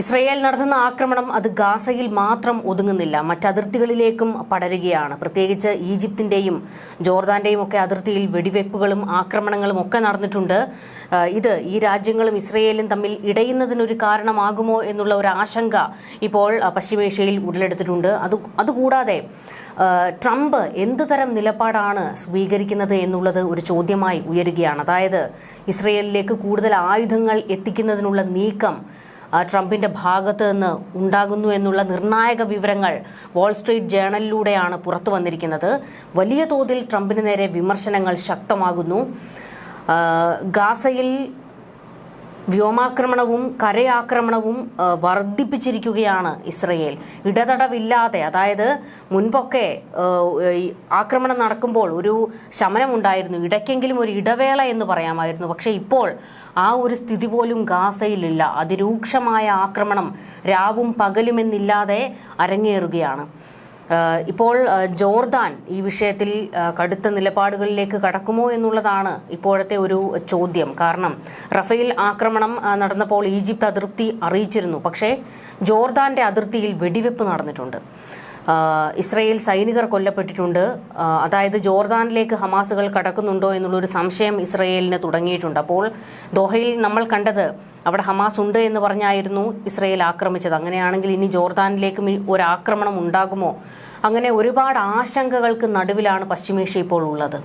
Israel നടത്തുന്ന ആക്രമണം അത് ഗാസയിൽ മാത്രം ഒതുങ്ങുന്നില്ല. മറ്റതിർത്തികളിലേക്കും പടരുകയാണ്. പ്രത്യേകിച്ച് ഈജിപ്തിന്റെയും ജോർദാന്റെയും ഒക്കെ അതിർത്തിയിൽ വെടിവെപ്പുകളും ആക്രമണങ്ങളും ഒക്കെ നടന്നിട്ടുണ്ട്. ഇത് ഈ രാജ്യങ്ങളും ഇസ്രയേലും തമ്മിൽ ഇടയുന്നതിനൊരു കാരണമാകുമോ എന്നുള്ള ഒരു ആശങ്ക ഇപ്പോൾ പശ്ചിമേഷ്യയിൽ ഉടലെടുത്തിട്ടുണ്ട്. അത് അതുകൂടാതെ ട്രംപ് എന്തു തരം നിലപാടാണ് സ്വീകരിക്കുന്നത് എന്നുള്ളത് ഒരു ചോദ്യമായി ഉയരുകയാണ്. അതായത് ഇസ്രയേലിലേക്ക് കൂടുതൽ ആയുധങ്ങൾ എത്തിക്കുന്നതിനുള്ള നീക്കം ട്രംപിന്റെ ഭാഗത്ത് നിന്ന് ഉണ്ടാകുന്നു എന്നുള്ള നിർണായക വിവരങ്ങൾ വാൾസ്ട്രീറ്റ് ജേണലിലൂടെയാണ് പുറത്തു വന്നിരിക്കുന്നത്. വലിയ തോതിൽ ട്രംപിന് നേരെ വിമർശനങ്ങൾ ശക്തമാകുന്നു. ഗാസയിൽ വ്യോമാക്രമണവും കരയാക്രമണവും വർദ്ധിപ്പിച്ചിരിക്കുകയാണ് ഇസ്രയേൽ. ഇടതടവില്ലാതെ അതായത് മുൻപൊക്കെ ആക്രമണം നടക്കുമ്പോൾ ഒരു ശമനമുണ്ടായിരുന്നു. ഇടയ്ക്കെങ്കിലും ഒരു ഇടവേള എന്ന് പറയാമായിരുന്നു. പക്ഷേ ഇപ്പോൾ ആ ഒരു സ്ഥിതി പോലും ഗാസയിലില്ല. അതിരൂക്ഷമായ ആക്രമണം രാവും പകലുമെന്നില്ലാതെ അരങ്ങേറുകയാണ്. ഇപ്പോൾ ജോർദാൻ ഈ വിഷയത്തിൽ കടുത്ത നിലപാടുകളിലേക്ക് കടക്കുമോ എന്നുള്ളതാണ് ഇപ്പോഴത്തെ ഒരു ചോദ്യം. കാരണം റഫേൽ ആക്രമണം നടന്നപ്പോൾ ഈജിപ്ത് അതിർത്തി അറിയിച്ചിരുന്നു. പക്ഷേ ജോർദാന്റെ അതിർത്തിയിൽ വെടിവെപ്പ് നടന്നിട്ടുണ്ട്. ഇസ്രയേൽ സൈനികർ കൊല്ലപ്പെട്ടിട്ടുണ്ട്. അതായത് ജോർദാനിലേക്ക് ഹമാസുകൾ കടക്കുന്നുണ്ടോ എന്നുള്ളൊരു സംശയം ഇസ്രയേലിന് തുടങ്ങിയിട്ടുണ്ട്. അപ്പോൾ ദോഹയിൽ നമ്മൾ കണ്ടത് അവിടെ ഹമാസ് ഉണ്ട് എന്ന് പറഞ്ഞായിരുന്നു ഇസ്രയേൽ ആക്രമിച്ചത്. അങ്ങനെയാണെങ്കിൽ ഇനി ജോർദാനിലേക്കും ഒരു ആക്രമണം ഉണ്ടാകുമോ? അങ്ങനെ ഒരുപാട് ആശങ്കകൾക്ക് നടുവിലാണ് പശ്ചിമേഷ്യ ഇപ്പോൾ ഉള്ളത്.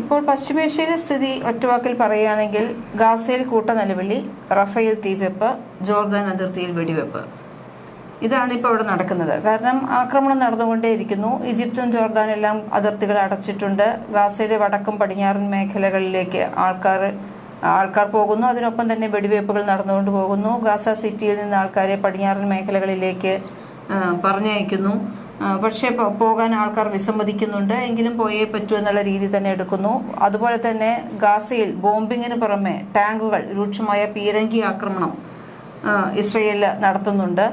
ഇപ്പോൾ പശ്ചിമേഷ്യയിലെ സ്ഥിതി ഒറ്റവാക്കിൽ പറയുകയാണെങ്കിൽ ഗാസയിൽ കൂട്ട നിലവിളി റഫേൽ തീവെപ്പ് ജോർദാൻ അതിർത്തിയിൽ വെടിവെപ്പ്. ഇതാണ് ഇപ്പോൾ അവിടെ നടക്കുന്നത്. കാരണം ആക്രമണം നടന്നുകൊണ്ടേയിരിക്കുന്നു. ഈജിപ്തും ജോർദാനും എല്ലാം അതിർത്തികൾ അടച്ചിട്ടുണ്ട്. ഗാസയുടെ വടക്കും പടിഞ്ഞാറൻ മേഖലകളിലേക്ക് ആൾക്കാർ ആൾക്കാർ പോകുന്നു. അതിനൊപ്പം തന്നെ വെടിവയ്പ്പുകൾ നടന്നുകൊണ്ട് പോകുന്നു. ഗാസ സിറ്റിയിൽ നിന്ന് ആൾക്കാരെ പടിഞ്ഞാറൻ മേഖലകളിലേക്ക് പറഞ്ഞയക്കുന്നു. പക്ഷേ പോകാൻ ആൾക്കാർ വിസമ്മതിക്കുന്നുണ്ട്. എങ്കിലും പോയേ പറ്റൂ എന്നുള്ള രീതി തന്നെ എടുക്കുന്നു. അതുപോലെ തന്നെ ഗാസയിൽ ബോംബിങ്ങിന് പുറമെ ടാങ്കുകൾ രൂക്ഷമായ പീരങ്കി ആക്രമണം ഇസ്രയേലിൽ നടത്തുന്നുണ്ട്.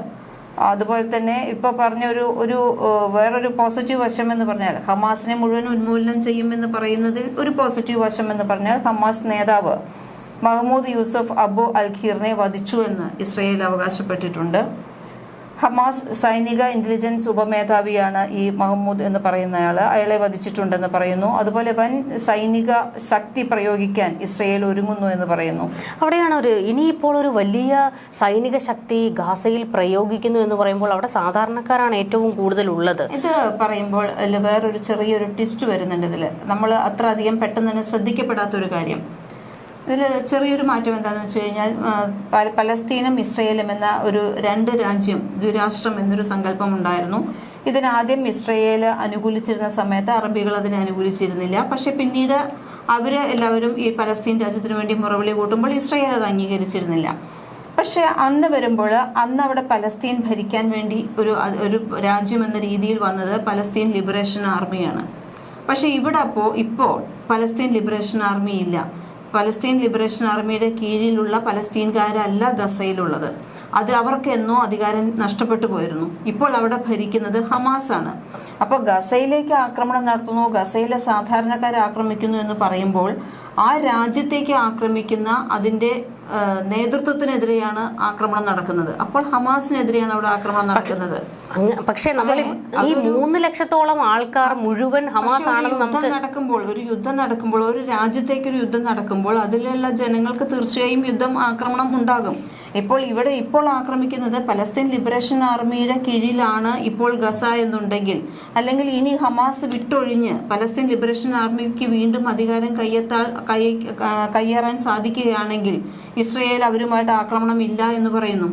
അതുപോലെ തന്നെ ഇപ്പോൾ പറഞ്ഞ ഒരു ഒരു വേറൊരു പോസിറ്റീവ് വശം എന്ന് പറഞ്ഞാൽ ഹമാസിനെ മുഴുവൻ ഉന്മൂലനം ചെയ്യുമെന്ന് പറയുന്നതിൽ ഒരു പോസിറ്റീവ് വശം എന്ന് പറഞ്ഞാൽ ഹമാസ് നേതാവ് മഹമ്മൂദ് യൂസഫ് അബു അൽ ഖീറിനെ വധിച്ചു എന്ന് ഇസ്രയേൽ അവകാശപ്പെട്ടിട്ടുണ്ട്. ഹമാസ് സൈനിക ഇന്റലിജൻസ് ഉപമേധാവിയാണ് ഈ മഹമ്മൂദ് എന്ന് പറയുന്നയാൾ അയാളെ വധിച്ചിട്ടുണ്ടെന്ന് പറയുന്നു. അതുപോലെ വൻ സൈനിക ശക്തി പ്രയോഗിക്കാൻ ഇസ്രയേൽ ഒരുങ്ങുന്നു എന്ന് പറയുന്നു. അവിടെയാണ് ഒരു ഇനിയിപ്പോൾ ഒരു വലിയ സൈനിക ശക്തി ഗാസയിൽ പ്രയോഗിക്കുന്നു എന്ന് പറയുമ്പോൾ അവിടെ സാധാരണക്കാരാണ് ഏറ്റവും കൂടുതൽ ഉള്ളത് ഇത് പറയുമ്പോൾ വേറൊരു ചെറിയൊരു ട്വിസ്റ്റ് വരുന്നുണ്ട് ഇതിൽ നമ്മൾ അത്ര അധികം പെട്ടെന്ന് തന്നെ ശ്രദ്ധിക്കപ്പെടാത്തൊരു കാര്യം. ഇതിൽ ചെറിയൊരു മാറ്റം എന്താണെന്ന് വെച്ച് കഴിഞ്ഞാൽ പലസ്തീനും ഇസ്രയേലും എന്ന ഒരു രണ്ട് രാജ്യം ദ്വിരാഷ്ട്രം എന്നൊരു സങ്കല്പം ഉണ്ടായിരുന്നു. ഇതിനാദ്യം ഇസ്രയേൽ അനുകൂലിച്ചിരുന്ന സമയത്ത് അറബികൾ അതിനെ അനുകൂലിച്ചിരുന്നില്ല. പക്ഷെ പിന്നീട് അവർ എല്ലാവരും ഈ പലസ്തീൻ രാജ്യത്തിന് വേണ്ടി മുറവിളി കൂട്ടുമ്പോൾ ഇസ്രയേൽ അത് അംഗീകരിച്ചിരുന്നില്ല. പക്ഷെ അന്ന് വരുമ്പോൾ അന്ന് അവിടെ പലസ്തീൻ ഭരിക്കാൻ വേണ്ടി ഒരു ഒരു രാജ്യം എന്ന രീതിയിൽ വന്നത് പലസ്തീൻ ലിബറേഷൻ ആർമിയാണ്. പക്ഷെ ഇവിടെ അപ്പോൾ ഇപ്പോൾ പലസ്തീൻ ലിബറേഷൻ ആർമി ഇല്ല. പലസ്തീൻ ലിബറേഷൻ ആർമിയുടെ കീഴിലുള്ള പലസ്തീൻകാരല്ല ഗസയിലുള്ളത്. അത് അവർക്ക് എന്നോ അധികാരം നഷ്ടപ്പെട്ടു പോയിരുന്നു. ഇപ്പോൾ അവിടെ ഭരിക്കുന്നത് ഹമാസ് ആണ്. അപ്പോൾ ഗസയിലേക്ക് ആക്രമണം നടത്തുന്നു ഗസയിലെ സാധാരണക്കാരെ ആക്രമിക്കുന്നു എന്ന് പറയുമ്പോൾ ആ രാജ്യത്തേക്ക് ആക്രമിക്കുന്ന അതിന്റെ ആ, നേതൃത്വത്തിനെതിരെയാണ് ആക്രമണം നടക്കുന്നത്. അപ്പോൾ ഹമാസിനെതിരെയാണ് അവിടെ ആക്രമണം നടക്കുന്നത്. പക്ഷേ നമ്മൾ ഈ മൂന്ന് ലക്ഷത്തോളം ആൾക്കാർ മുഴുവൻ ഹമാസ് ആണെന്ന് നമുക്ക് യുദ്ധം നടക്കുമ്പോൾ ഒരു യുദ്ധം നടക്കുമ്പോൾ ഒരു രാജ്യത്തേക്ക് ഒരു യുദ്ധം നടക്കുമ്പോൾ അതിലുള്ള ജനങ്ങൾക്ക് തീർച്ചയായും യുദ്ധം ആക്രമണം ഉണ്ടാകും. ഇപ്പോൾ ഇവിടെ ഇപ്പോൾ ആക്രമിക്കുന്നത് പലസ്തീൻ ലിബറേഷൻ ആർമിയുടെ കീഴിലാണ് ഇപ്പോൾ ഗസ എന്നുണ്ടെങ്കിൽ. അല്ലെങ്കിൽ ഇനി ഹമാസ് വിട്ടൊഴിഞ്ഞ് പലസ്തീൻ ലിബറേഷൻ ആർമിക്ക് വീണ്ടും അധികാരം കയ്യെത്താൾ കൈ കയ്യേറാൻ സാധിക്കുകയാണെങ്കിൽ ഇസ്രയേൽ അവരുമായിട്ട് ആക്രമണം ഇല്ല എന്ന് പറയുന്നു.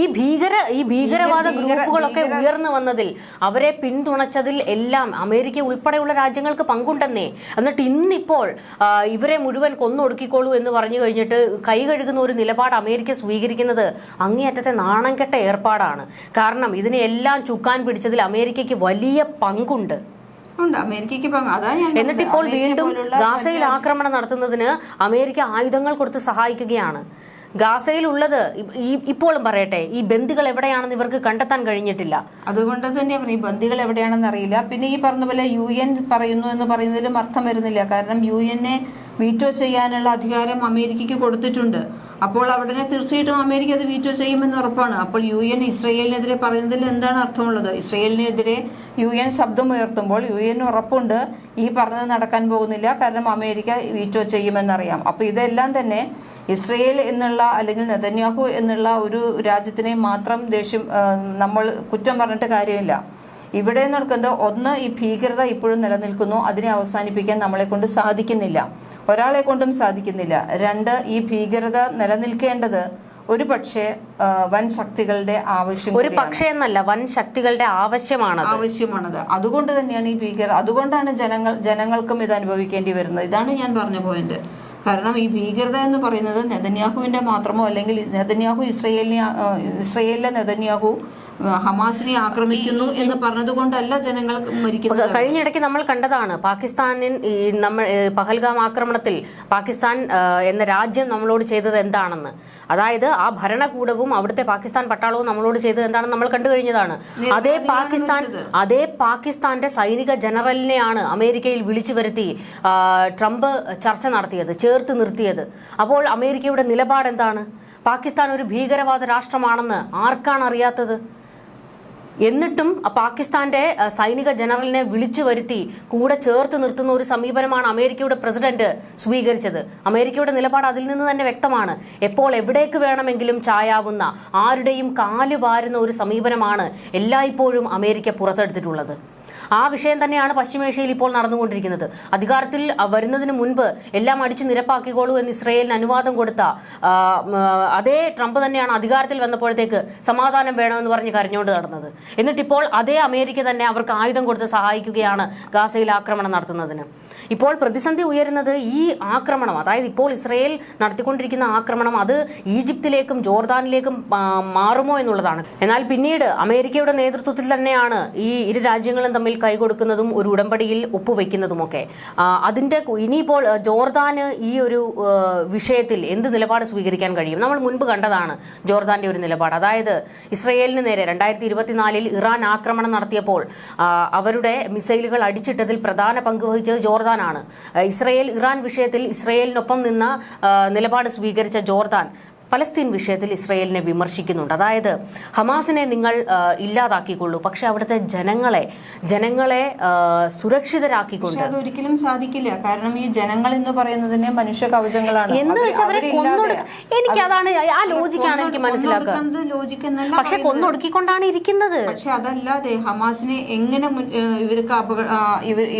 ഈ ഭീകര ഈ ഭീകരവാദ ഗ്രൂപ്പുകളൊക്കെ ഉയർന്നു വന്നതിൽ അവരെ പിന്തുണച്ചതിൽ എല്ലാം അമേരിക്ക ഉൾപ്പെടെയുള്ള രാജ്യങ്ങൾക്ക് പങ്കുണ്ടെന്നേ. എന്നിട്ട് ഇന്നിപ്പോൾ ഇവരെ മുഴുവൻ കൊന്നൊടുക്കിക്കോളൂ എന്ന് പറഞ്ഞു കഴിഞ്ഞിട്ട് കൈ കഴുകുന്ന ഒരു നിലപാട് അമേരിക്ക സ്വീകരിക്കുന്നത് അങ്ങേയറ്റത്തെ നാണം കെട്ട ഏർപ്പാടാണ്. കാരണം ഇതിനെല്ലാം ചുക്കാൻ പിടിച്ചതിൽ അമേരിക്കയ്ക്ക് വലിയ പങ്കുണ്ട്. ഉണ്ട്. അമേരിക്കയ്ക്ക് എന്നിട്ട് ഇപ്പോൾ വീണ്ടും ഗാസയിൽ ആക്രമണം നടത്തുന്നതിന് അമേരിക്ക ആയുധങ്ങൾ കൊടുത്ത് സഹായിക്കുകയാണ്. ഗാസയിലുള്ളത് ഉള്ളത് ഈ ഇപ്പോഴും പറയട്ടെ ഈ ബന്ദികൾ എവിടെയാണെന്ന് ഇവർക്ക് കണ്ടെത്താൻ കഴിഞ്ഞിട്ടില്ല. അതുകൊണ്ട് തന്നെ ഈ ബന്ദികൾ എവിടെയാണെന്ന് അറിയില്ല. പിന്നെ ഈ പറഞ്ഞ പോലെ യു എൻ പറയുന്നു എന്ന് പറയുന്നതിലും അർത്ഥം വരുന്നില്ല. കാരണം യു എന്നെ വീറ്റോ ചെയ്യാനുള്ള അധികാരം അമേരിക്കയ്ക്ക് കൊടുത്തിട്ടുണ്ട്. അപ്പോൾ അവിടെ തീർച്ചയായിട്ടും അമേരിക്ക അത് വീറ്റോ ചെയ്യുമെന്ന് ഉറപ്പാണ്. അപ്പോൾ യു എൻ ഇസ്രയേലിനെതിരെ പറയുന്നതിൽ എന്താണ് അർത്ഥമുള്ളത്? ഇസ്രയേലിനെതിരെ യു എൻ ശബ്ദമുയർത്തുമ്പോൾ യു എൻ ഉറപ്പുണ്ട് ഈ പറഞ്ഞത് നടക്കാൻ പോകുന്നില്ല. കാരണം അമേരിക്ക വീറ്റോ ചെയ്യുമെന്നറിയാം. അപ്പോൾ ഇതെല്ലാം തന്നെ ഇസ്രയേൽ എന്നുള്ള അല്ലെങ്കിൽ നെതന്യാഹു എന്നുള്ള ഒരു രാജ്യത്തിനെ മാത്രം ദേഷ്യം നമ്മൾ കുറ്റം പറഞ്ഞിട്ട് കാര്യമില്ല. ഇവിടെ നടക്കുന്നത് ഒന്ന് ഈ ഭീകരത ഇപ്പോഴും നിലനിൽക്കുന്നു. അതിനെ അവസാനിപ്പിക്കാൻ നമ്മളെ കൊണ്ട് സാധിക്കുന്നില്ല. ഒരാളെ കൊണ്ടും സാധിക്കുന്നില്ല. രണ്ട് ഈ ഭീകരത നിലനിൽക്കേണ്ടത് ഒരു പക്ഷേ വൻ ശക്തികളുടെ ആവശ്യം ഒരു. പക്ഷേ എന്നല്ല വൻ ശക്തികളുടെ ആവശ്യമാണ് ആവശ്യമാണത്. അതുകൊണ്ട് തന്നെയാണ് ഈ ഭീകര അതുകൊണ്ടാണ് ജനങ്ങൾ ജനങ്ങൾക്കും ഇത് അനുഭവിക്കേണ്ടി വരുന്നത്. ഇതാണ് ഞാൻ പറഞ്ഞ പോയിന്റ്. കാരണം ഈ ഭീകരത എന്ന് പറയുന്നത് നെതന്യാഹുവിന്റെ മാത്രമോ അല്ലെങ്കിൽ നെതന്യാഹു ഇസ്രയേലിനെ ഇസ്രയേലിലെ നെതന്യാഹു ഹമാസിനെ ആക്രമിക്കുന്നു എന്ന് പറഞ്ഞതുകൊണ്ടല്ല ജനങ്ങൾ മരിക്കുന്നത്. കഴിഞ്ഞിടയ്ക്ക് നമ്മൾ കണ്ടതാണ് പാകിസ്ഥാനിൽ നമ്മൾ പഹൽഗാം ആക്രമണത്തിൽ പാകിസ്ഥാൻ എന്ന രാജ്യം നമ്മളോട് ചെയ്തത് എന്താണെന്ന്. അതായത് ആ ഭരണകൂടവും അവിടുത്തെ പാകിസ്ഥാൻ പട്ടാളവും നമ്മളോട് ചെയ്തത് എന്താണെന്ന് നമ്മൾ കണ്ടു കഴിഞ്ഞതാണ്. അതേ പാകിസ്ഥാൻ അതേ പാകിസ്ഥാന്റെ സൈനിക ജനറലിനെയാണ് അമേരിക്കയിൽ വിളിച്ചു വരുത്തി ട്രംപ് ചർച്ച നടത്തിയത് ചേർത്ത് നിർത്തിയത്. അപ്പോൾ അമേരിക്കയുടെ നിലപാട് എന്താണ്? പാകിസ്ഥാൻ ഒരു ഭീകരവാദ രാഷ്ട്രമാണെന്ന് ആർക്കാണ് അറിയാത്തത്? എന്നിട്ടും പാകിസ്ഥാന്റെ സൈനിക ജനറലിനെ വിളിച്ചു വരുത്തി കൂടെ ചേർത്ത് നിർത്തുന്ന ഒരു സമീപനമാണ് അമേരിക്കയുടെ പ്രസിഡന്റ് സ്വീകരിച്ചത്. അമേരിക്കയുടെ നിലപാട് അതിൽ നിന്ന് തന്നെ വ്യക്തമാണ്. എപ്പോൾ എവിടേക്ക് വേണമെങ്കിലും ചായാവുന്ന ആരുടെയും കാൽ വാരുന്ന ഒരു സമീപനമാണ് എല്ലായ്പ്പോഴും അമേരിക്ക പുറത്തെടുത്തിട്ടുള്ളത്. ആ വിഷയം തന്നെയാണ് പശ്ചിമേഷ്യയിൽ ഇപ്പോൾ നടന്നുകൊണ്ടിരിക്കുന്നത്. അധികാരത്തിൽ വരുന്നതിന് മുൻപ് എല്ലാം അടിച്ചു നിരപ്പാക്കിക്കോളൂ എന്ന് ഇസ്രയേലിന് അനുവാദം കൊടുത്ത അതേ ട്രംപ് തന്നെയാണ് അധികാരത്തിൽ വന്നപ്പോഴത്തേക്ക് സമാധാനം വേണമെന്ന് പറഞ്ഞ് കരഞ്ഞുകൊണ്ട് നടന്നത്. എന്നിട്ടിപ്പോൾ അതേ അമേരിക്ക തന്നെ അവർക്ക് ആയുധം കൊടുത്ത് സഹായിക്കുകയാണ് ഗാസയിൽ ആക്രമണം നടത്തുന്നതിന്. ഇപ്പോൾ പ്രതിസന്ധി ഉയരുന്നത് ഈ ആക്രമണം അതായത് ഇപ്പോൾ ഇസ്രയേൽ നടത്തിക്കൊണ്ടിരിക്കുന്ന ആക്രമണം അത് ഈജിപ്തിലേക്കും ജോർദാനിലേക്കും മാറുമോ എന്നുള്ളതാണ്. എന്നാൽ പിന്നീട് അമേരിക്കയുടെ നേതൃത്വത്തിൽ തന്നെയാണ് ഈ ഇരു രാജ്യങ്ങളും തമ്മിൽ കൈകൊടുക്കുന്നതും ഒരു ഉടമ്പടിയിൽ ഒപ്പുവെക്കുന്നതുമൊക്കെ. അതിന്റെ ഇനിയിപ്പോൾ ജോർദാന് ഈ ഒരു വിഷയത്തിൽ എന്ത് നിലപാട് സ്വീകരിക്കാൻ കഴിയും? നമ്മൾ മുൻപ് കണ്ടതാണ് ജോർദാന്റെ ഒരു നിലപാട്. അതായത് ഇസ്രയേലിന് നേരെ രണ്ടായിരത്തി ഇരുപത്തിനാലിൽ ഇറാൻ ആക്രമണം നടത്തിയപ്പോൾ അവരുടെ മിസൈലുകൾ അടിച്ചിട്ടതിൽ പ്രധാന പങ്ക് വഹിച്ചത് ജോർദാനാണ്. ഇസ്രയേൽ ഇറാൻ വിഷയത്തിൽ ഇസ്രയേലിനൊപ്പം നിന്ന നിലപാട് സ്വീകരിച്ച ജോർദാൻ പലസ്തീൻ വിഷയത്തിൽ ഇസ്രയേലിനെ വിമർശിക്കുന്നുണ്ട്. അതായത് ഹമാസിനെ നിങ്ങൾ ഇല്ലാതാക്കിക്കൊള്ളൂ. പക്ഷെ അവിടുത്തെ ജനങ്ങളെ ജനങ്ങളെ സുരക്ഷിതരാക്കിക്കൊണ്ട് ഒരിക്കലും സാധിക്കില്ല. കാരണം ഈ ജനങ്ങൾ എന്ന് പറയുന്നതിനെ മനുഷ്യ കവചങ്ങളാണ്. എന്ന് വെച്ചാൽ വെച്ച് അവരെ എനിക്ക് അതാണ് ആ ലോജിക്കാണ് എനിക്ക് മനസ്സിലാക്കുന്നത് പക്ഷെ. കൊന്നൊടുക്കിക്കൊണ്ടാണ് ഇരിക്കുന്നത്. പക്ഷെ അതല്ലാതെ ഹമാസിനെ എങ്ങനെ ഇവർക്ക്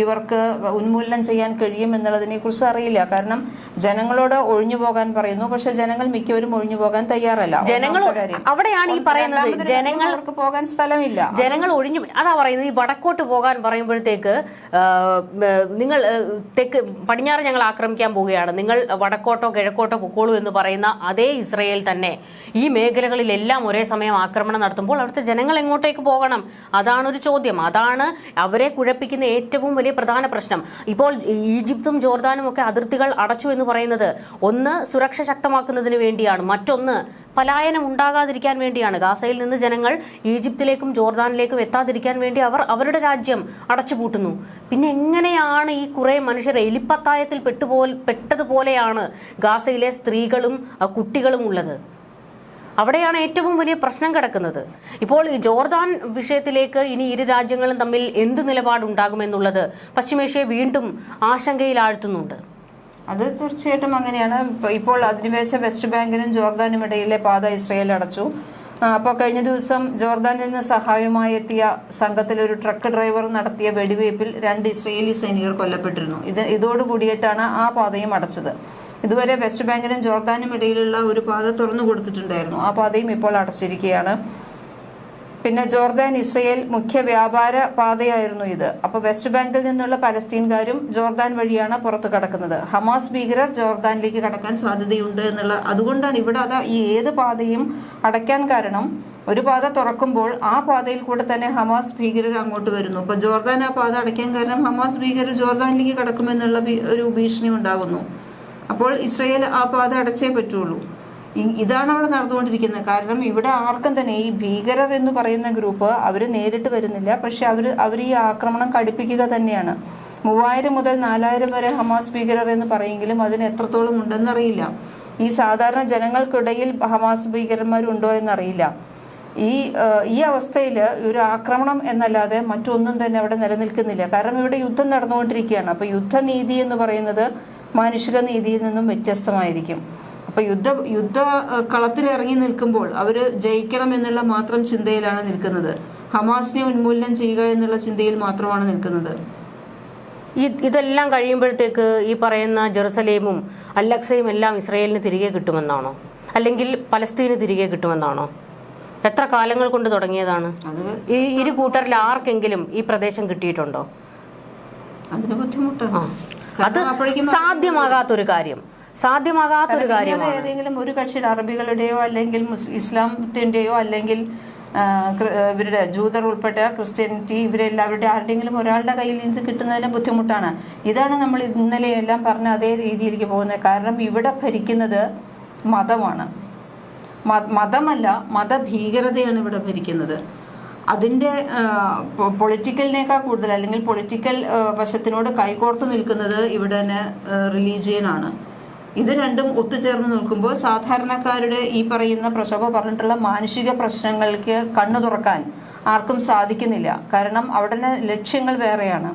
ഇവർക്ക് ഉന്മൂലനം ചെയ്യാൻ കഴിയും എന്നുള്ളതിനെ കുറിച്ച് അറിയില്ല. കാരണം ജനങ്ങളോട് ഒഴിഞ്ഞു പോകാൻ പറയുന്നു. പക്ഷെ ജനങ്ങൾ മിക്കവരും ഒഴിഞ്ഞു പോകാൻ തയ്യാറല്ല. ജനങ്ങൾ അവിടെയാണ് ഈ പറയുന്നത് ജനങ്ങൾ അവർക്ക് പോകാൻ സ്ഥലമില്ല. ജനങ്ങൾ ഒഴിഞ്ഞു അതാ പറയുന്നത് ഈ വടക്കോട്ട് പോകാൻ പറയുമ്പോഴത്തേക്ക് നിങ്ങൾ തെക്ക് പടിഞ്ഞാറ് ഞങ്ങൾ ആക്രമിക്കാൻ പോവുകയാണ്. നിങ്ങൾ വടക്കോട്ടോ കിഴക്കോട്ടോ പൊക്കോളൂ എന്ന് പറയുന്ന അതേ ഇസ്രയേൽ തന്നെ ഈ മേഖലകളിലെല്ലാം ഒരേ സമയം ആക്രമണം നടത്തുമ്പോൾ അവിടുത്തെ ജനങ്ങൾ എങ്ങോട്ടേക്ക് പോകണം? അതാണ് ഒരു ചോദ്യം. അതാണ് അവരെ കുഴപ്പിക്കുന്ന ഏറ്റവും വലിയ പ്രധാന പ്രശ്നം. ഇപ്പോൾ ഈജിപ്തും ജോർദാനും ഒക്കെ അതിർത്തികൾ അടച്ചു എന്ന് പറയുന്നത് ഒന്ന് സുരക്ഷ ശക്തമാക്കുന്നതിന് വേണ്ടിയാണ്. മറ്റൊന്ന് പലായനം ഉണ്ടാകാതിരിക്കാൻ വേണ്ടിയാണ്. ഗാസയിൽ നിന്ന് ജനങ്ങൾ ഈജിപ്തിലേക്കും ജോർദാനിലേക്കും എത്താതിരിക്കാൻ വേണ്ടി അവർ അവരുടെ രാജ്യം അടച്ചുപൂട്ടുന്നു. പിന്നെ എങ്ങനെയാണ് ഈ കുറെ മനുഷ്യർ എലിപ്പത്തായത്തിൽ പെട്ടുപോ പെട്ടതുപോലെയാണ് ഗാസയിലെ സ്ത്രീകളും കുട്ടികളും ഉള്ളത്? അവിടെയാണ് ഏറ്റവും വലിയ പ്രശ്നം കിടക്കുന്നത്. ഇപ്പോൾ ഈ ജോർദാൻ വിഷയത്തിലേക്ക് ഇനി ഇരു രാജ്യങ്ങളും തമ്മിൽ എന്ത് നിലപാടുണ്ടാകുമെന്നുള്ളത് പശ്ചിമേഷ്യയെ വീണ്ടും ആശങ്കയിലാഴ്ത്തുന്നുണ്ട്. അത് തീർച്ചയായിട്ടും അങ്ങനെയാണ്. ഇപ്പോൾ അധിനിവേശ വെസ്റ്റ് ബാങ്കിനും ജോർദാനും ഇടയിലെ പാത ഇസ്രയേൽ അടച്ചു. അപ്പോൾ കഴിഞ്ഞ ദിവസം ജോർദാനിൽ നിന്ന് സഹായവുമായി എത്തിയ സംഘത്തിൽ ഒരു ട്രക്ക് ഡ്രൈവർ നടത്തിയ വെടിവയ്പിൽ രണ്ട് ഇസ്രയേലി സൈനികർ കൊല്ലപ്പെട്ടിരുന്നു. ഇത് ഇതോടുകൂടിയിട്ടാണ് ആ പാതയും അടച്ചത്. ഇതുവരെ വെസ്റ്റ് ബാങ്കിനും ജോർദാനും ഇടയിലുള്ള ഒരു പാത തുറന്നു കൊടുത്തിട്ടുണ്ടായിരുന്നു. ആ പാതയും ഇപ്പോൾ അടച്ചിരിക്കുകയാണ്. പിന്നെ ജോർദാൻ ഇസ്രയേൽ മുഖ്യ വ്യാപാര പാതയായിരുന്നു ഇത്. അപ്പോൾ വെസ്റ്റ് ബാങ്കിൽ നിന്നുള്ള പലസ്തീൻകാരും ജോർദാൻ വഴിയാണ് പുറത്തു കടക്കുന്നത്. ഹമാസ് ഭീകരർ ജോർദാനിലേക്ക് കടക്കാൻ സാധ്യതയുണ്ട് എന്നുള്ള അതുകൊണ്ടാണ് ഇവിടെ അതാ ഈ ഏത് പാതയും അടയ്ക്കാൻ കാരണം. ഒരു പാത തുറക്കുമ്പോൾ ആ പാതയിൽ കൂടെ തന്നെ ഹമാസ് ഭീകരർ അങ്ങോട്ട് വരുന്നു. അപ്പോൾ ജോർദാൻ ആ പാത അടയ്ക്കാൻ കാരണം ഹമാസ് ഭീകരർ ജോർദാനിലേക്ക് കടക്കുമെന്നുള്ള ഒരു ഭീഷണി ഉണ്ടാകുന്നു. അപ്പോൾ ഇസ്രയേൽ ആ പാത അടച്ചേ പറ്റുള്ളൂ. ഇതാണ് അവിടെ നടന്നുകൊണ്ടിരിക്കുന്നത്. കാരണം ഇവിടെ ആർക്കും തന്നെ ഈ ഭീകരർ എന്ന് പറയുന്ന ഗ്രൂപ്പ് അവർ നേരിട്ട് വരുന്നില്ല. പക്ഷെ അവർ അവർ ഈ ആക്രമണം കടുപ്പിക്കുക തന്നെയാണ്. മൂവായിരം മുതൽ നാലായിരം വരെ ഹമാസ് ഭീകരർ എന്ന് പറയെങ്കിലും അതിന് എത്രത്തോളം ഉണ്ടെന്നറിയില്ല ഈ സാധാരണ ജനങ്ങൾക്കിടയിൽ ഹമാസ് ഭീകരന്മാരുണ്ടോ എന്നറിയില്ല. ഈ ഈ അവസ്ഥയിൽ ഒരു ആക്രമണം എന്നല്ലാതെ മറ്റൊന്നും തന്നെ അവിടെ നിലനിൽക്കുന്നില്ല. കാരണം ഇവിടെ യുദ്ധം നടന്നുകൊണ്ടിരിക്കുകയാണ്. അപ്പോൾ യുദ്ധനീതി എന്ന് പറയുന്നത് മാനുഷിക നീതിയിൽ നിന്നും വ്യത്യസ്തമായിരിക്കും. അപ്പോൾ യുദ്ധ യുദ്ധ കളത്തിൽ ഇറങ്ങി നിൽക്കുമ്പോൾ അവർ ജയിക്കണം എന്നുള്ള മാത്രം ചിന്തയിലാണ് നിൽക്കുന്നത്. ഹമാസിനെ ഉന്മൂലനം ചെയ്യുക എന്നുള്ള ചിന്തയിൽ മാത്രമാണ് നിൽക്കുന്നത്. ഈ ഇതെല്ലാം കഴിയുമ്പോഴത്തേക്ക് ഈ പറയുന്ന ജെറുസലേമും അല്ലക്സയും എല്ലാം ഇസ്രയേലിന് തിരികെ കിട്ടുമെന്നാണോ? അല്ലെങ്കിൽ പലസ്തീന് തിരികെ കിട്ടുമെന്നാണോ? എത്ര കാലങ്ങൾ കൊണ്ട് തുടങ്ങിയതാണ്? ഈ ഇരു കൂട്ടരിൽ ആർക്കെങ്കിലും ഈ പ്രദേശം കിട്ടിയിട്ടുണ്ടോ? അത് സാധ്യമാകാത്തൊരു കാര്യം. സാധ്യമാകാത്തൊരു കാര്യം കാര്യമാണ്. ഏതെങ്കിലും ഒരു കക്ഷിയുടെ അറബികളുടെയോ അല്ലെങ്കിൽ ഇസ്ലാമത്തിന്റെയോ അല്ലെങ്കിൽ ഇവരുടെ ജൂതർ ഉൾപ്പെട്ട ക്രിസ്ത്യാനിറ്റി ഇവരെല്ലാവരുടെ ആരുടെയെങ്കിലും ഒരാളുടെ കയ്യിൽ നിന്ന് കിട്ടുന്നതിന് ബുദ്ധിമുട്ടാണ്. ഇതാണ് നമ്മൾ ഇന്നലെ എല്ലാം പറഞ്ഞ അതേ രീതിയിലേക്ക് പോകുന്നത്. കാരണം ഇവിടെ ഭരിക്കുന്നത് മതമാണ്. മതമല്ല മതഭീകരതയാണ് ഇവിടെ ഭരിക്കുന്നത്. അതിന്റെ പൊളിറ്റിക്കലിനേക്കാൾ കൂടുതൽ അല്ലെങ്കിൽ പൊളിറ്റിക്കൽ വശത്തിനോട് കൈകോർത്ത് നിൽക്കുന്നത് ഇവിടെ തന്നെ റിലീജിയനാണ്. ഇത് രണ്ടും ഒത്തുചേർന്ന് നിൽക്കുമ്പോൾ സാധാരണക്കാരുടെ ഈ പറയുന്ന പ്രശോഭ പറഞ്ഞിട്ടുള്ള മാനുഷിക പ്രശ്നങ്ങൾക്ക് കണ്ണു തുറക്കാൻ ആർക്കും സാധിക്കുന്നില്ല. കാരണം അവിടെ ലക്ഷ്യങ്ങൾ വേറെയാണ്.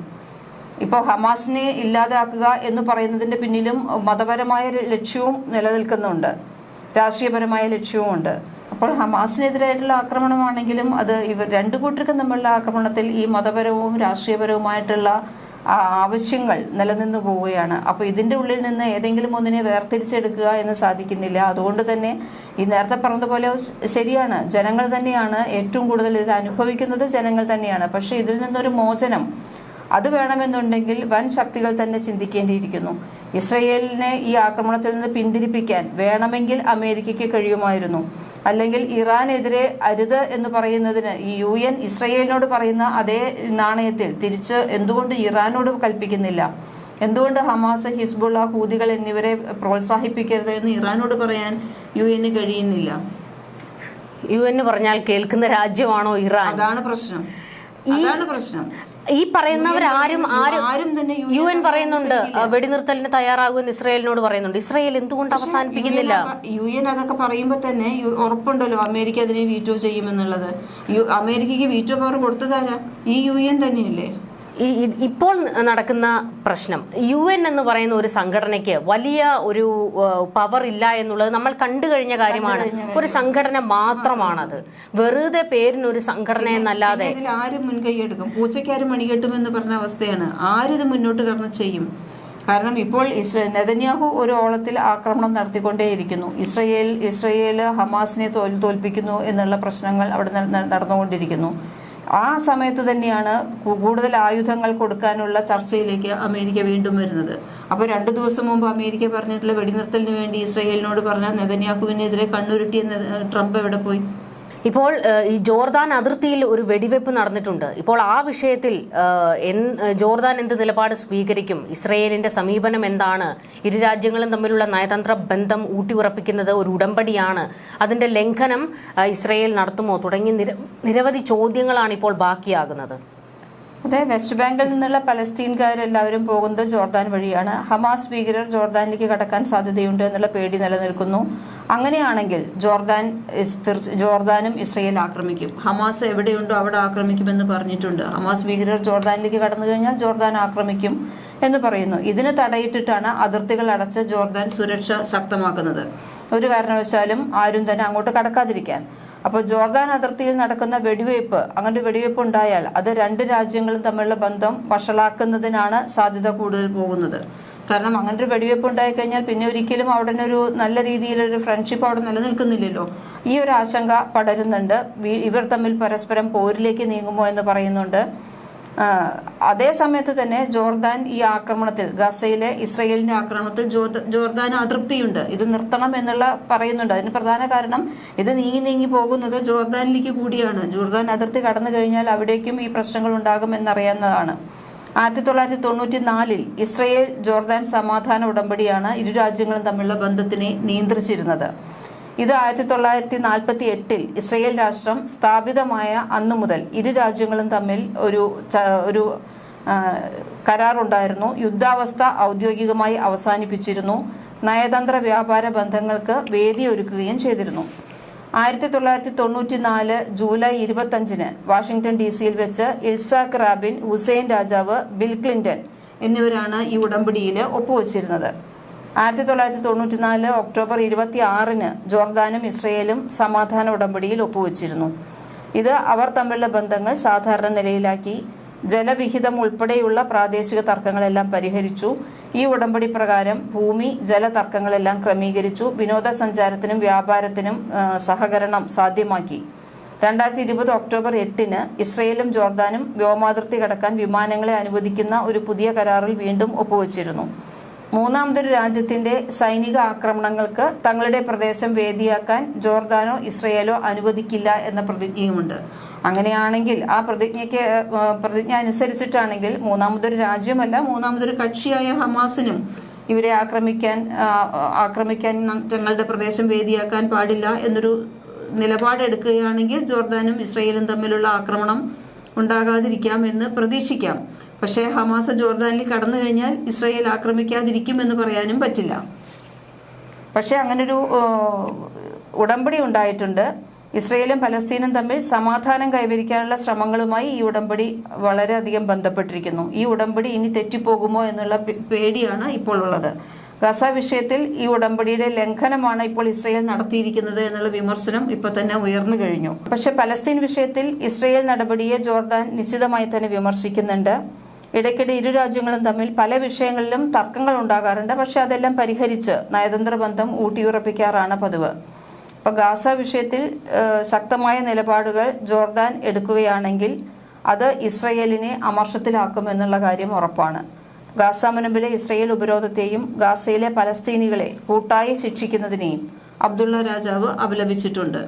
ഇപ്പോൾ ഹമാസിനെ ഇല്ലാതാക്കുക എന്ന് പറയുന്നതിന്റെ പിന്നിലും മതപരമായ ലക്ഷ്യവും നിലനിൽക്കുന്നുണ്ട്. രാഷ്ട്രീയപരമായ ലക്ഷ്യവുമുണ്ട്. അപ്പോൾ ഹമാസിനെതിരായിട്ടുള്ള ആക്രമണമാണെങ്കിലും അത് ഇവർ രണ്ടു കൂട്ടർക്കും തമ്മിലുള്ള ആക്രമണത്തിൽ ഈ മതപരവും രാഷ്ട്രീയപരവുമായിട്ടുള്ള ആവശ്യങ്ങൾ നിലനിന്ന് പോവുകയാണ്. അപ്പോൾ ഇതിന്റെ ഉള്ളിൽ നിന്ന് ഏതെങ്കിലും ഒന്നിനെ വേർതിരിച്ചെടുക്കുക എന്ന് സാധിക്കുന്നില്ല. അതുകൊണ്ട് തന്നെ ഈ നേരത്തെ പറഞ്ഞതുപോലെ ശരിയാണ്. ജനങ്ങൾ തന്നെയാണ് ഏറ്റവും കൂടുതൽ ഇത് അനുഭവിക്കുന്നത് ജനങ്ങൾ തന്നെയാണ്. പക്ഷേ ഇതിൽ നിന്നൊരു മോചനം അത് വേണമെന്നുണ്ടെങ്കിൽ വൻ ശക്തികൾ തന്നെ ചിന്തിക്കേണ്ടിയിരിക്കുന്നു. ഇസ്രയേലിനെ ഈ ആക്രമണത്തിൽ നിന്ന് പിന്തിരിപ്പിക്കാൻ വേണമെങ്കിൽ അമേരിക്കയ്ക്ക് കഴിയുമായിരുന്നു. അല്ലെങ്കിൽ ഇറാനെതിരെ അരുത് എന്ന് പറയുന്നതിന് ഈ യു എൻ ഇസ്രയേലിനോട് പറയുന്ന അതേ നാണയത്തിൽ തിരിച്ച് എന്തുകൊണ്ട് ഇറാനോട് കൽപ്പിക്കുന്നില്ല? എന്തുകൊണ്ട് ഹമാസ് ഹിസ്ബുള്ള ഹൂദികൾ എന്നിവരെ പ്രോത്സാഹിപ്പിക്കരുത് എന്ന് ഇറാനോട് പറയാൻ യു എന് കഴിയുന്നില്ല? യു എന്ന് പറഞ്ഞാൽ കേൾക്കുന്ന രാജ്യമാണോ ഇറാൻ? അതാണ് പ്രശ്നം. അതാണ് പ്രശ്നം. ഈ പറയുന്നവരാരും ആരും ആരും തന്നെ യു എൻ പറയുന്നുണ്ട് വെടിനിർത്തലിന് തയ്യാറാകുമെന്ന് ഇസ്രയേലിനോട് പറയുന്നുണ്ട്. ഇസ്രയേൽ എന്തുകൊണ്ട് അവസാനിപ്പിക്കുന്നില്ല? യു എൻ അതൊക്കെ പറയുമ്പോൾ തന്നെ ഉറപ്പുണ്ടല്ലോ അമേരിക്ക അതിനെ വീറ്റോ ചെയ്യുമെന്നുള്ളത്. അമേരിക്കക്ക് അമേരിക്കയ്ക്ക് വീറ്റോ പവർ കൊടുത്തതാരാ? ഈ യു എൻ തന്നെയല്ലേ? ഈ ഇപ്പോൾ നടക്കുന്ന പ്രശ്നം യു എൻ എന്ന് പറയുന്ന ഒരു സംഘടനയ്ക്ക് വലിയ ഒരു പവർ ഇല്ല എന്നുള്ളത് നമ്മൾ കണ്ടു കഴിഞ്ഞ കാര്യമാണ്. ഒരു സംഘടന മാത്രമാണത്. വെറുതെ പേരിന് ഒരു സംഘടന എന്നല്ലാതെ ആരും മുൻകൈ എടുക്കും പൂച്ചയ്ക്കാരും മണികെട്ടുമെന്ന് പറഞ്ഞ അവസ്ഥയാണ്. ആരിത് മുന്നോട്ട് കടന്ന് ചെയ്യും. കാരണം ഇപ്പോൾ ഇസ്രയേൽ നെതന്യാഹു ഒരു ഓളത്തിൽ ആക്രമണം നടത്തിക്കൊണ്ടേയിരിക്കുന്നു. ഇസ്രയേൽ ഇസ്രയേൽ ഹമാസിനെ തോൽ തോൽപ്പിക്കുന്നു എന്നുള്ള പ്രശ്നങ്ങൾ അവിടെ നടന്നുകൊണ്ടിരിക്കുന്നു. ആ സമയത്ത് തന്നെയാണ് കൂടുതൽ ആയുധങ്ങൾ കൊടുക്കാനുള്ള ചർച്ചയിലേക്ക് അമേരിക്ക വീണ്ടും വരുന്നത്. അപ്പോൾ രണ്ടു ദിവസം മുമ്പ് അമേരിക്ക പറഞ്ഞിട്ടുള്ള വെടിനിർത്തലിന് വേണ്ടി ഇസ്രയേലിനോട് പറഞ്ഞ നെതന്യാഹുവിനെതിരെ കണ്ണുരുട്ടി എന്ന് ട്രംപ് എവിടെ പോയി? ഇപ്പോൾ ഈ ജോർദാൻ അതിർത്തിയിൽ ഒരു വെടിവെപ്പ് നടന്നിട്ടുണ്ട്. ഇപ്പോൾ ആ വിഷയത്തിൽ ജോർദാൻ എന്ത് നിലപാട് സ്വീകരിക്കും? ഇസ്രയേലിന്റെ സമീപനം എന്താണ്? ഇരു രാജ്യങ്ങളും തമ്മിലുള്ള നയതന്ത്ര ബന്ധം ഊട്ടിയുറപ്പിക്കുന്നത് ഒരു ഉടമ്പടിയാണ്. അതിന്റെ ലംഘനം ഇസ്രയേൽ നടത്തുമോ? തുടങ്ങി നിര- നിരവധി ചോദ്യങ്ങളാണ് ഇപ്പോൾ ബാക്കിയാകുന്നത്. അതെ വെസ്റ്റ് ബാങ്കിൽ നിന്നുള്ള പലസ്തീൻകാരെല്ലാവരും പോകുന്നത് ജോർദാൻ വഴിയാണ്. ഹമാസ് ഭീകരർ ജോർദാനിലേക്ക് കടക്കാൻ സാധ്യതയുണ്ട് എന്നുള്ള പേടി നിലനിൽക്കുന്നു. അങ്ങനെയാണെങ്കിൽ ജോർദാൻ ജോർദാനും ഇസ്രയേൽ ആക്രമിക്കും. ഹമാസ് എവിടെയുണ്ടോ അവിടെ ആക്രമിക്കുമെന്ന് പറഞ്ഞിട്ടുണ്ട്. ഹമാസ് ഭീകരർ ജോർദാനിലേക്ക് കടന്നു കഴിഞ്ഞാൽ ജോർദാൻ ആക്രമിക്കും എന്ന് പറയുന്നു. ഇതിന് തടയിട്ടിട്ടാണ് അതിർത്തികൾ അടച്ച് ജോർദാൻ സുരക്ഷ ശക്തമാക്കുന്നത്. ഒരു കാരണവശാലും ആരും തന്നെ അങ്ങോട്ട് കടക്കാതിരിക്കാൻ അപ്പോൾ ജോർദാൻ അതിർത്തിയിൽ നടക്കുന്ന വെടിവയ്പ് അങ്ങനെ വെടിവയ്പ് ഉണ്ടായാൽ അത് രണ്ട് രാജ്യങ്ങളും തമ്മിലുള്ള ബന്ധം വഷളാക്കുന്നതിനാണ് സാധ്യത കൂടുതൽ പോകുന്നത്. കാരണം അങ്ങനെ ഒരു വെടിവയ്പ് ഉണ്ടായി കഴിഞ്ഞാൽ പിന്നെ ഒരിക്കലും അവിടെ ഒരു നല്ല രീതിയിലൊരു ഫ്രണ്ട്ഷിപ്പ് അവിടെ നിലനിൽക്കുന്നില്ലല്ലോ. ഈ ഒരു ആശങ്ക പടരുന്നുണ്ട്. ഇവർ തമ്മിൽ പരസ്പരം പോരിലേക്ക് നീങ്ങുമോ എന്ന് പറയുന്നുണ്ട്. അതേ സമയത്ത് തന്നെ ജോർദാൻ ഈ ആക്രമണത്തിൽ ഗസയിലെ ഇസ്രയേലിന്റെ ആക്രമണത്തിൽ ജോർദാൻ അതൃപ്തിയുണ്ട്. ഇത് നിർത്തണം എന്നുള്ള പറയുന്നുണ്ട്. അതിന് പ്രധാന കാരണം ഇത് നീങ്ങി നീങ്ങി പോകുന്നത് ജോർദാനിലേക്ക് കൂടിയാണ്. ജോർദാൻ അതിർത്തി കടന്നു കഴിഞ്ഞാൽ അവിടേക്കും ഈ പ്രശ്നങ്ങൾ ഉണ്ടാകും എന്നറിയാവുന്നതാണ്. ആയിരത്തി തൊള്ളായിരത്തി തൊണ്ണൂറ്റി നാലിൽ ഇസ്രയേൽ ജോർദാൻ സമാധാന ഉടമ്പടിയാണ് ഇരു രാജ്യങ്ങളും തമ്മിലുള്ള ബന്ധത്തിനെ നിയന്ത്രിച്ചിരുന്നത്. ഇത് ആയിരത്തി തൊള്ളായിരത്തി നാൽപ്പത്തി എട്ടിൽ ഇസ്രയേൽ രാഷ്ട്രം സ്ഥാപിതമായ അന്നു മുതൽ ഇരു രാജ്യങ്ങളും തമ്മിൽ ഒരു ഒരു കരാറുണ്ടായിരുന്നു. യുദ്ധാവസ്ഥ ഔദ്യോഗികമായി അവസാനിപ്പിച്ചിരുന്നു. നയതന്ത്ര വ്യാപാര ബന്ധങ്ങൾക്ക് വേദിയൊരുക്കുകയും ചെയ്തിരുന്നു. ആയിരത്തി തൊള്ളായിരത്തി തൊണ്ണൂറ്റി നാല് ജൂലൈ ഇരുപത്തഞ്ചിന് വാഷിംഗ്ടൺ ഡി സിയിൽ വെച്ച് ഇൽസാഖ് റാബിൻ ഹുസൈൻ രാജാവ് ബിൽ ക്ലിന്റൺ എന്നിവരാണ് ഈ ഉടമ്പടിയിൽ ഒപ്പുവച്ചിരുന്നത്. ആയിരത്തി തൊള്ളായിരത്തി തൊണ്ണൂറ്റി നാല് ഒക്ടോബർ ഇരുപത്തി ആറിന് ജോർദാനും ഇസ്രയേലും സമാധാന ഉടമ്പടിയിൽ ഒപ്പുവച്ചിരുന്നു. ഇത് അവർ തമ്മിലുള്ള ബന്ധങ്ങൾ സാധാരണ നിലയിലാക്കി ജലവിഹിതം ഉൾപ്പെടെയുള്ള പ്രാദേശിക തർക്കങ്ങളെല്ലാം പരിഹരിച്ചു. ഈ ഉടമ്പടി പ്രകാരം ഭൂമി ജല തർക്കങ്ങളെല്ലാം ക്രമീകരിച്ചു. വിനോദസഞ്ചാരത്തിനും വ്യാപാരത്തിനും സഹകരണം സാധ്യമാക്കി. രണ്ടായിരത്തി ഇരുപത് ഒക്ടോബർ എട്ടിന് ഇസ്രയേലും ജോർദാനും വ്യോമാതിർത്തി കടക്കാൻ വിമാനങ്ങളെ അനുവദിക്കുന്ന ഒരു പുതിയ കരാറിൽ വീണ്ടും ഒപ്പുവച്ചിരുന്നു. മൂന്നാമതൊരു രാജ്യത്തിന്റെ സൈനിക ആക്രമണങ്ങൾക്ക് തങ്ങളുടെ പ്രദേശം വേദിയാക്കാൻ ജോർദാനോ ഇസ്രയേലോ അനുവദിക്കില്ല എന്ന പ്രതിജ്ഞയുമുണ്ട്. അങ്ങനെയാണെങ്കിൽ ആ പ്രതിജ്ഞയ്ക്ക് പ്രതിജ്ഞ അനുസരിച്ചിട്ടാണെങ്കിൽ മൂന്നാമതൊരു രാജ്യമല്ല മൂന്നാമതൊരു കക്ഷിയായ ഹമാസിനും ഇവരെ ആക്രമിക്കാൻ ആക്രമിക്കാൻ തങ്ങളുടെ പ്രദേശം വേദിയാക്കാൻ പാടില്ല എന്നൊരു നിലപാടെടുക്കുകയാണെങ്കിൽ ജോർദാനും ഇസ്രയേലും തമ്മിലുള്ള ആക്രമണം ഉണ്ടാകാതിരിക്കാം എന്ന് പ്രതീക്ഷിക്കാം. പക്ഷേ ഹമാസ് ജോർദാനിൽ കടന്നു കഴിഞ്ഞാൽ ഇസ്രായേൽ ആക്രമിക്കാതിരിക്കും എന്ന് പറയാനും പറ്റില്ല. പക്ഷേ അങ്ങനൊരു ഉടമ്പടി ഉണ്ടായിട്ടുണ്ട്. ഇസ്രയേലും പലസ്തീനും തമ്മിൽ സമാധാനം കൈവരിക്കാനുള്ള ശ്രമങ്ങളുമായി ഈ ഉടമ്പടി വളരെയധികം ബന്ധപ്പെട്ടിരിക്കുന്നു. ഈ ഉടമ്പടി ഇനി തെറ്റിപ്പോകുമോ എന്നുള്ള പേടിയാണ് ഇപ്പോൾ ഉള്ളത്. ഗസ വിഷയത്തിൽ ഈ ഉടമ്പടിയുടെ ലംഘനമാണ് ഇപ്പോൾ ഇസ്രയേൽ നടത്തിയിരിക്കുന്നത് എന്നുള്ള വിമർശനം ഇപ്പോൾ തന്നെ ഉയർന്നു കഴിഞ്ഞു. പക്ഷേ പലസ്തീൻ വിഷയത്തിൽ ഇസ്രയേൽ നടപടിയെ ജോർദാൻ നിശ്ചിതമായി തന്നെ വിമർശിക്കുന്നുണ്ട്. ഇടയ്ക്കിടെ ഇരു രാജ്യങ്ങളും തമ്മിൽ പല വിഷയങ്ങളിലും തർക്കങ്ങൾ ഉണ്ടാകാറുണ്ട്. പക്ഷേ അതെല്ലാം പരിഹരിച്ച് നയതന്ത്ര ബന്ധം ഊട്ടിയുറപ്പിക്കാറാണ് പതിവ്. ഇപ്പോൾ ഗാസ വിഷയത്തിൽ ശക്തമായ നിലപാടുകൾ ജോർദാൻ എടുക്കുകയാണെങ്കിൽ അത് ഇസ്രയേലിനെ അമർഷത്തിലാക്കുമെന്നുള്ള കാര്യം ഉറപ്പാണ്. ഗാസ മുനമ്പിലെ ഇസ്രയേൽ ഉപരോധത്തെയും ഗാസയിലെ പലസ്തീനികളെ കൂട്ടായി ശിക്ഷിക്കുന്നതിനെയും അബ്ദുള്ള രാജാവ് അപലപിച്ചിട്ടുണ്ട്.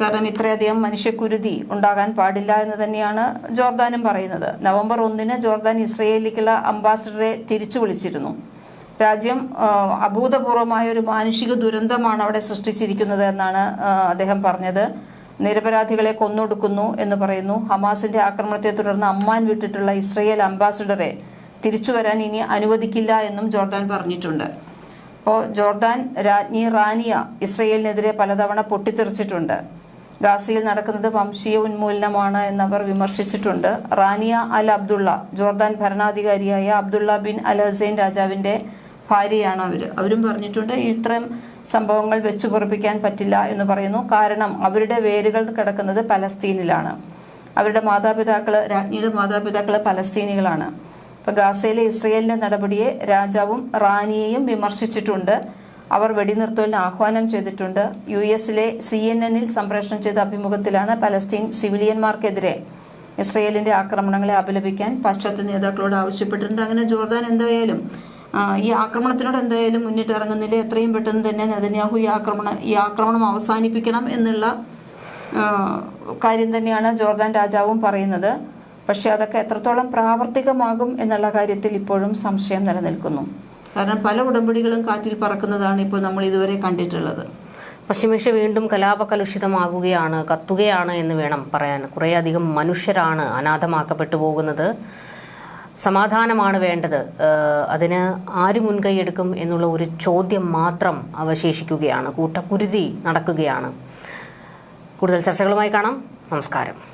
കാരണം ഇത്രയധികം മനുഷ്യക്കുരുതി ഉണ്ടാകാൻ പാടില്ല എന്ന് തന്നെയാണ് ജോർദാനും പറയുന്നത്. നവംബർ ഒന്നിന് ജോർദാൻ ഇസ്രയേലിലേക്കുള്ള അംബാസിഡറെ തിരിച്ചു വിളിച്ചിരുന്നു. രാജ്യം അഭൂതപൂർവമായ ഒരു മാനുഷിക ദുരന്തമാണ് അവിടെ സൃഷ്ടിച്ചിരിക്കുന്നത് എന്നാണ് അദ്ദേഹം പറഞ്ഞത്. നിരപരാധികളെ കൊന്നൊടുക്കുന്നു എന്ന് പറയുന്നു. ഹമാസിന്റെ ആക്രമണത്തെ തുടർന്ന് അമ്മാൻ വിട്ടിട്ടുള്ള ഇസ്രയേൽ അംബാസിഡറെ തിരിച്ചു വരാൻ ഇനി അനുവദിക്കില്ല എന്നും ജോർദാൻ പറഞ്ഞിട്ടുണ്ട്. അപ്പോൾ ജോർദാൻ രാജ്ഞി റാനിയ ഇസ്രയേലിനെതിരെ പലതവണ പൊട്ടിത്തെറിച്ചിട്ടുണ്ട്. ഗാസയിൽ നടക്കുന്നത് വംശീയ ഉന്മൂലനമാണ് എന്നവർ വിമർശിച്ചിട്ടുണ്ട്. റാനിയ അൽ അബ്ദുള്ള ജോർദാൻ ഭരണാധികാരിയായ അബ്ദുള്ള ബിൻ അൽ ഹസൈൻ രാജാവിന്റെ ഭാര്യയാണ് അവർ അവരും പറഞ്ഞിട്ടുണ്ട് ഇത്തരം സംഭവങ്ങൾ വെച്ചു പൊറപ്പിക്കാൻ പറ്റില്ല എന്ന് പറയുന്നു. കാരണം അവരുടെ വേരുകൾ കിടക്കുന്നത് പലസ്തീനിലാണ്. അവരുടെ മാതാപിതാക്കൾ രാജ്ഞിയുടെ മാതാപിതാക്കൾ പലസ്തീനികളാണ്. ഇപ്പൊ ഗാസയിലെ ഇസ്രയേലിന്റെ നടപടിയെ രാജാവും റാനിയെയും വിമർശിച്ചിട്ടുണ്ട്. അവർ വെടിനിർത്തലിന് ആഹ്വാനം ചെയ്തിട്ടുണ്ട്. യു എസിലെ സി എൻ എന്നിൽ സംപ്രേഷണം ചെയ്ത അഭിമുഖത്തിലാണ് പലസ്തീൻ സിവിലിയന്മാർക്കെതിരെ ഇസ്രയേലിന്റെ ആക്രമണങ്ങളെ അപലപിക്കാൻ പാശ്ചാത്യ നേതാക്കളോട് ആവശ്യപ്പെട്ടിട്ടുണ്ട്. അങ്ങനെ ജോർദാൻ എന്തായാലും ഈ ആക്രമണത്തിനോട് എന്തായാലും മുന്നിട്ട് ഇറങ്ങുന്നില്ല എത്രയും പെട്ടെന്ന് തന്നെ നെതന്യാഹു ഈ ആക്രമണം ഈ ആക്രമണം അവസാനിപ്പിക്കണം എന്നുള്ള കാര്യം തന്നെയാണ് ജോർദാൻ രാജാവും പറയുന്നത്. പക്ഷേ അതൊക്കെ എത്രത്തോളം പ്രാവർത്തികമാകും എന്നുള്ള കാര്യത്തിൽ ഇപ്പോഴും സംശയം നിലനിൽക്കുന്നു. കാരണം പല ഉടമ്പടികളും കാറ്റിൽ പറക്കുന്നതാണ് ഇപ്പോൾ നമ്മൾ ഇതുവരെ കണ്ടിട്ടുള്ളത്. പശ്ചിമേഷ്യ വീണ്ടും കലാപകലുഷിതമാകുകയാണ് കത്തുകയാണ് എന്ന് വേണം പറയാൻ. കുറേയധികം മനുഷ്യരാണ് അനാഥമാക്കപ്പെട്ടു പോകുന്നത്. സമാധാനമാണ് വേണ്ടത്. അതിന് ആര് മുൻകൈയെടുക്കും എന്നുള്ള ഒരു ചോദ്യം മാത്രം അവശേഷിക്കുകയാണ്. കൂട്ടക്കുരുതി നടക്കുകയാണ്. കൂടുതൽ ചർച്ചകളുമായി കാണാം. നമസ്കാരം.